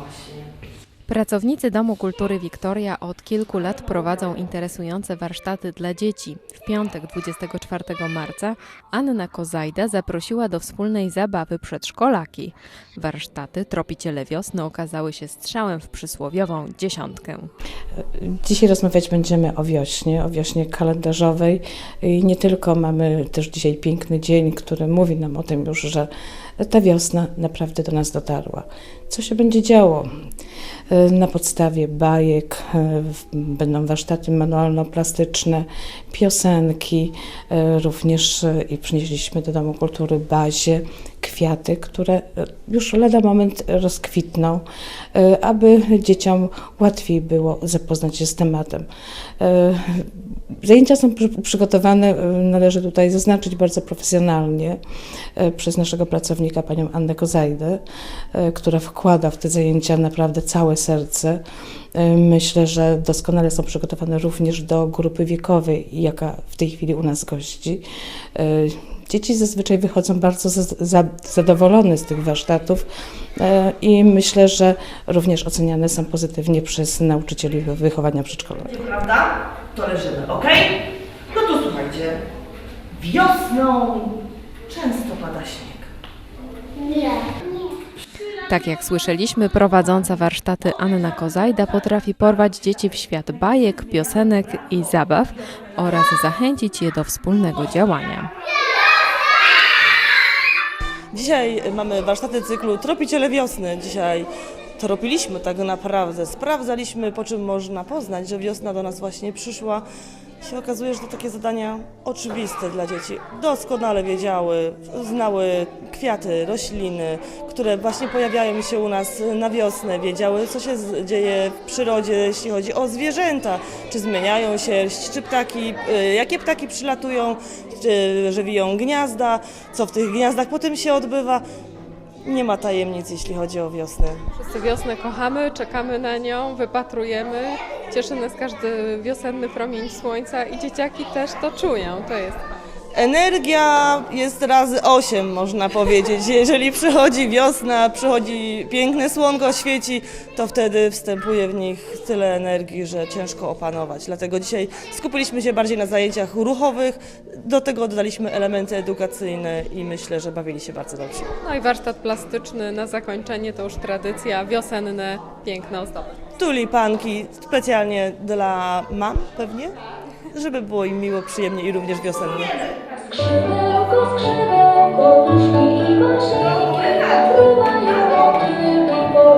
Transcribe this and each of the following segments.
właśnie. Pracownicy Domu Kultury Wiktoria od kilku lat prowadzą interesujące warsztaty dla dzieci. W piątek 24 marca Anna Kozajda zaprosiła do wspólnej zabawy przedszkolaki. Warsztaty Tropiciele Wiosny okazały się strzałem w przysłowiową dziesiątkę. Dzisiaj rozmawiać będziemy o wiośnie, o wiośnie kalendarzowej i nie tylko mamy też dzisiaj piękny dzień, który mówi nam o tym już, że ta wiosna naprawdę do nas dotarła. Co się będzie działo? E, Na podstawie bajek e, będą warsztaty manualno-plastyczne, piosenki, e, również i przynieśliśmy do Domu Kultury bazie kwiaty, które e, już lada moment rozkwitną, e, aby dzieciom łatwiej było zapoznać się z tematem. E, Zajęcia są przy- przygotowane, należy tutaj zaznaczyć, bardzo profesjonalnie przez naszego pracownika, panią Annę Kozajdę, która wkłada w te zajęcia naprawdę całe serce. Myślę, że doskonale są przygotowane również do grupy wiekowej, jaka w tej chwili u nas gości. Dzieci zazwyczaj wychodzą bardzo za- za- zadowolone z tych warsztatów e, i myślę, że również oceniane są pozytywnie przez nauczycieli wychowania przedszkolnego. Prawda? To leżymy, ok? No to słuchajcie. Wiosną często pada śnieg. Tak jak słyszeliśmy, prowadząca warsztaty Anna Kozajda potrafi porwać dzieci w świat bajek, piosenek i zabaw oraz zachęcić je do wspólnego działania. Dzisiaj mamy warsztaty cyklu Tropiciele Wiosny. Dzisiaj tropiliśmy tak naprawdę, sprawdzaliśmy po czym można poznać, że wiosna do nas właśnie przyszła. Się okazuje, że to takie zadania oczywiste dla dzieci. Doskonale wiedziały, znały kwiaty, rośliny, które właśnie pojawiają się u nas na wiosnę. Wiedziały, co się dzieje w przyrodzie, jeśli chodzi o zwierzęta. Czy zmieniają sierść, czy ptaki, y, jakie ptaki przylatują, czy że wiją gniazda, co w tych gniazdach potem się odbywa. Nie ma tajemnic, jeśli chodzi o wiosnę. Wszyscy wiosnę kochamy, czekamy na nią, wypatrujemy. Cieszy nas każdy wiosenny promień słońca i dzieciaki też to czują. To jest Energia jest razy 8, można powiedzieć. Jeżeli przychodzi wiosna, przychodzi piękne słonko, świeci, to wtedy wstępuje w nich tyle energii, że ciężko opanować. Dlatego dzisiaj skupiliśmy się bardziej na zajęciach ruchowych, do tego dodaliśmy elementy edukacyjne i myślę, że bawili się bardzo dobrze. no i warsztat plastyczny na zakończenie to już tradycja, wiosenne, piękne ozdoby. Tulipanki specjalnie dla mam pewnie, żeby było im miło, przyjemnie i również wiosennie. Skrzydełko, skrzydełko, duszki i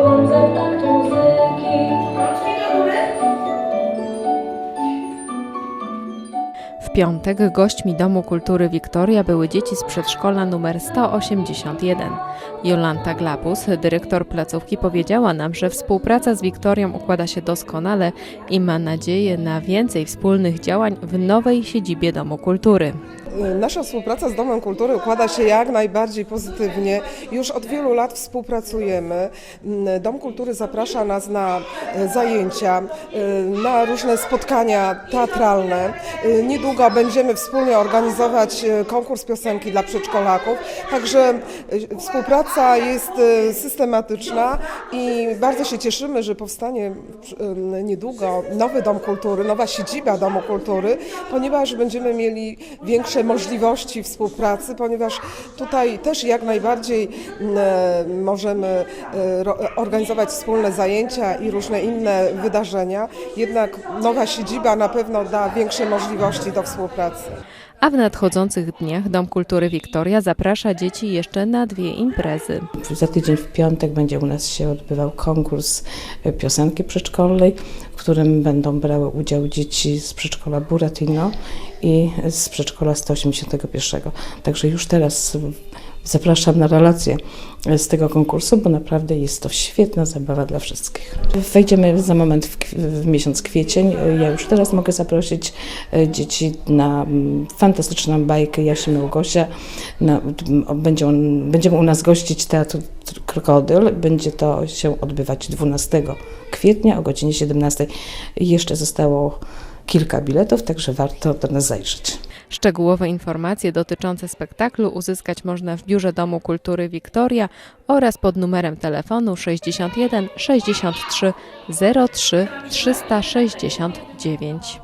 łące takt muzyki W piątek gośćmi Domu Kultury Wiktoria były dzieci z przedszkola numer 181. Jolanta Glapus, dyrektor placówki, powiedziała nam, że współpraca z Wiktorią układa się doskonale i ma nadzieję na więcej wspólnych działań w nowej siedzibie Domu Kultury. Nasza współpraca z Domem Kultury układa się jak najbardziej pozytywnie. Już od wielu lat współpracujemy. Dom Kultury zaprasza nas na e, zajęcia, e, na różne spotkania teatralne. E, Niedługo będziemy wspólnie organizować konkurs piosenki dla przedszkolaków. Także współpraca jest systematyczna i bardzo się cieszymy, że powstanie niedługo nowy Dom Kultury, nowa siedziba Domu Kultury, ponieważ będziemy mieli większe możliwości współpracy, ponieważ tutaj też jak najbardziej m, e, możemy e, organizować wspólne zajęcia i różne inne wydarzenia. Jednak nowa siedziba na pewno da większe możliwości do współpracy. A w nadchodzących dniach Dom Kultury Wiktoria zaprasza dzieci jeszcze na dwie imprezy. Za tydzień w piątek będzie u nas się odbywał konkurs piosenki przedszkolnej, w którym będą brały udział dzieci z przedszkola Buratino i z przedszkola 181. Także już teraz zapraszam na relację z tego konkursu, bo naprawdę jest to świetna zabawa dla wszystkich. Wejdziemy za moment w, w miesiąc kwiecień. Ja już teraz mogę zaprosić e, dzieci na mm, fantastyczną bajkę Jasi Małgosia. Na, będzie on, będziemy u nas gościć Teatr Krokodyl. Będzie to się odbywać 12 kwietnia o godzinie 17. Jeszcze zostało kilka biletów, także warto do nas zajrzeć. Szczegółowe informacje dotyczące spektaklu uzyskać można w Biurze Domu Kultury Wiktoria oraz pod numerem telefonu 61 63 03 369.